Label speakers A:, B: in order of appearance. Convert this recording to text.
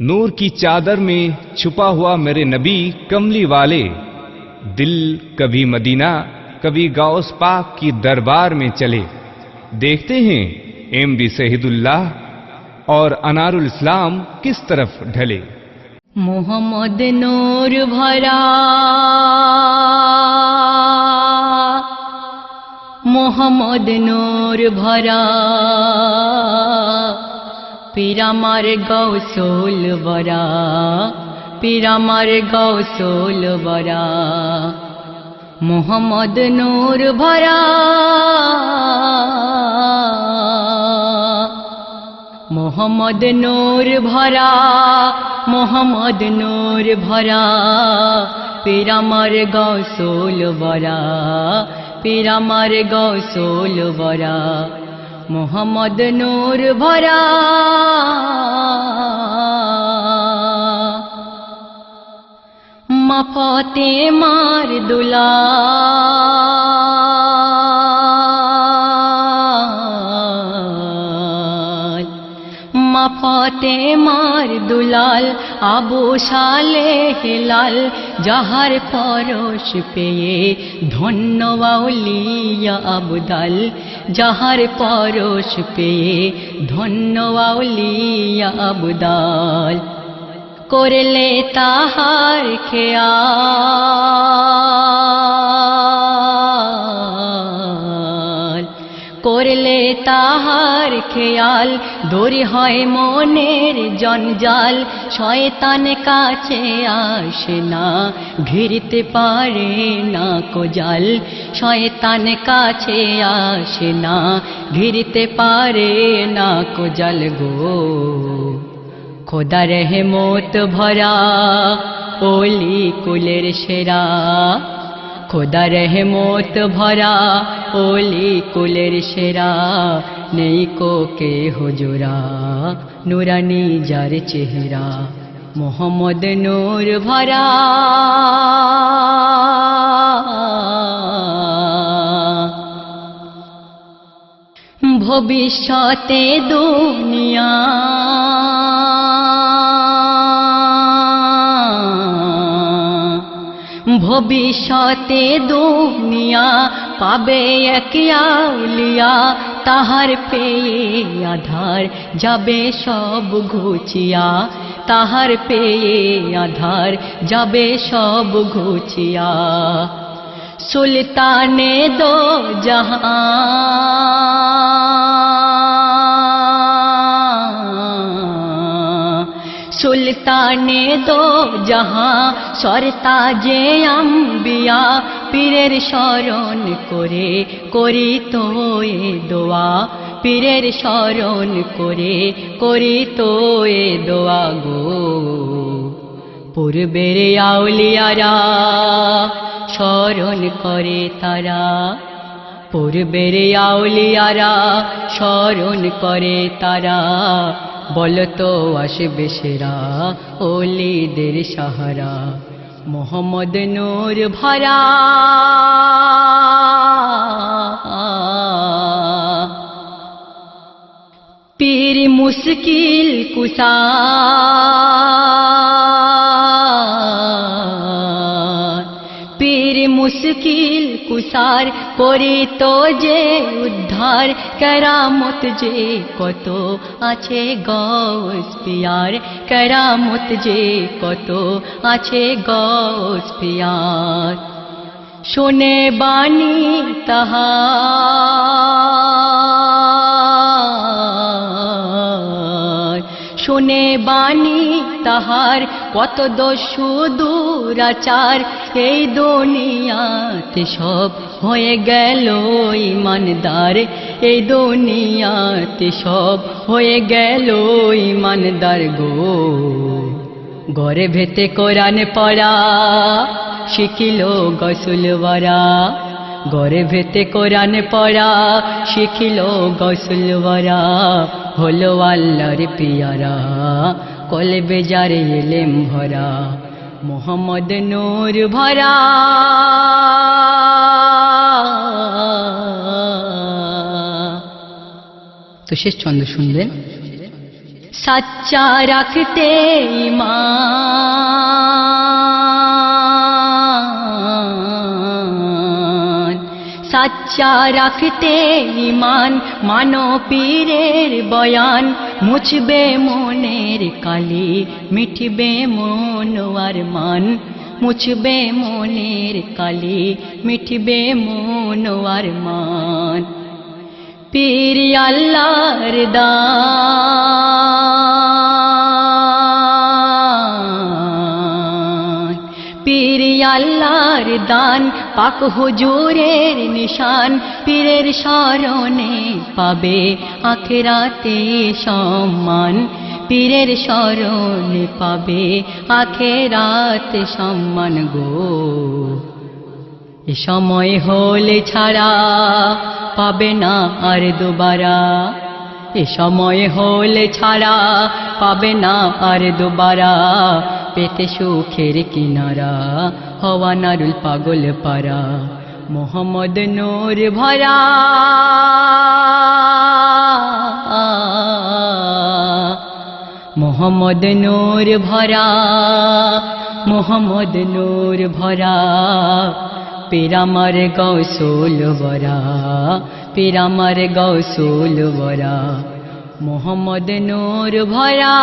A: नूर की चादर में छुपा हुआ मेरे नबी कमली वाले। दिल कभी मदीना, कभी गाउस पाक की दरबार में चले। देखते हैं एम डी सहीदुल्लाह और अनारुल इस्लाम किस तरफ़ ढले।
B: मोहम्मद नूर भरा, मोहम्मद नूर भरा। পিরামার গৌসুল বরা, পিরামার গৌসুল বরা, মোহাম্মদ নূর ভরা, মোহাম্মদ নূর ভরা, মোহাম্মদ নূর ভরা, পিরামার গৌসুল বরা, পিরামার গৌসুল বরা। মোহাম্মদ নূর ভরা। মফতে মার দুলা। মফতে মার দুলাল, আবু সালে হেলাল, যাহার পরশ পেয়ে ধন্য আউলিয়া আবদাল, যাহার পরশ পেয়ে ধন্য আউলিয়া আবদাল। করলে তাহার খেয়াল। করলে তাহার খেয়াল। দড়ি হয় মনের জঞ্জাল, শয়তান কাছে আসে না, ঘিরতে পারে না কোজাল। শয়তান কাছে আসে না, ঘিরতে পারে না কোজাল গো। খোদা রহমত ভরা ওলি কুলের সেরা। খোদা রহমত ভরা ওলি কুলের সেরা, নেই কো কে হুজুরা নুরানি যার চেহারা, মোহাম্মদ নূর ভরা। ভবিষ্যতে দুনিয়া ভবিষ্যতে দুনিয়া পাবে এক আউলিয়া, তাহার পেয়ে আধার যাবে সব ঘুচিয়া। তাহার পেয়ে আধার যাবে সব ঘুচিয়া। সুলতানে দো জাহাঁ সুলতানে দো জাহাঁ সরতা যে আম্বিয়া পীরের স্মরণ করে করি তো এ দোয়া পীরের স্মরণ করে করি তো এ দোয়া গো পূর্বের আউলিয়ারা স্মরণ করে তারা পূর্বের আউলিয়ারা স্মরণ করে তারা বলতো আসবে সেরা ওলিদের সাহারা। মোহাম্মদ নূর ভরা। পীর মুশকিল কুসা পীর মুশকিল কুসার করি তো যে উদ্ধার কেরামত যে কত আছে গস পিয়ার, কেরামত যে কত আছে গস পিয়ার। শোনে বাণী তাহার শুনে বাণী তাহার, কত দস্যু দুরাচার এই দুনিয়াতে সব হয়ে গেল ইমানদার। এই দুনিয়াতে সব হয়ে গেল ইমানদার গো। গড়ে ভেতে কোরআন পড়া, শিখিল গসুল বরা গড়ে ভেতে কোরআন পড়া, শিখিল গসুল বরা হলো আল্লাহর পিয়ারা কলে বেজারে এলেম ভরা। মোহাম্মদ নূর ভরা। তো শেষ ছন্দ শুনলেন সাচ্চা রাখতে মা। সাচ্চা রাখতে ইমান মানো পীরের বয়ান। মুছবে মনের কালি, মিটবে মন আর মান। মুছবে মনের কালি, মিটবে মন আর মান। পীর আল্লাহর দান, পীর আল্লাহর দান পাক হুজুরের নিশান, পীরের স্মরণে পাবে আখেরাতে সম্মান। পীরের স্মরণে পাবে আখেরাতে সম্মান গো। এ সময় হলে ছাড়া পাবে না আর দুবারা। এ সময় হলে ছাড়া পাবে না আর দুবারা। পেতে সুখের কিনারা হওয়া নারুল পাগল পারা মোহাম্মদ নূর ভরা। মোহাম্মদ নূর ভরা, মোহাম্মদ নূর ভরা। পিরামার গৌসুল বরা পিরামার গৌসুল বরা মোহাম্মদ নূর ভরা।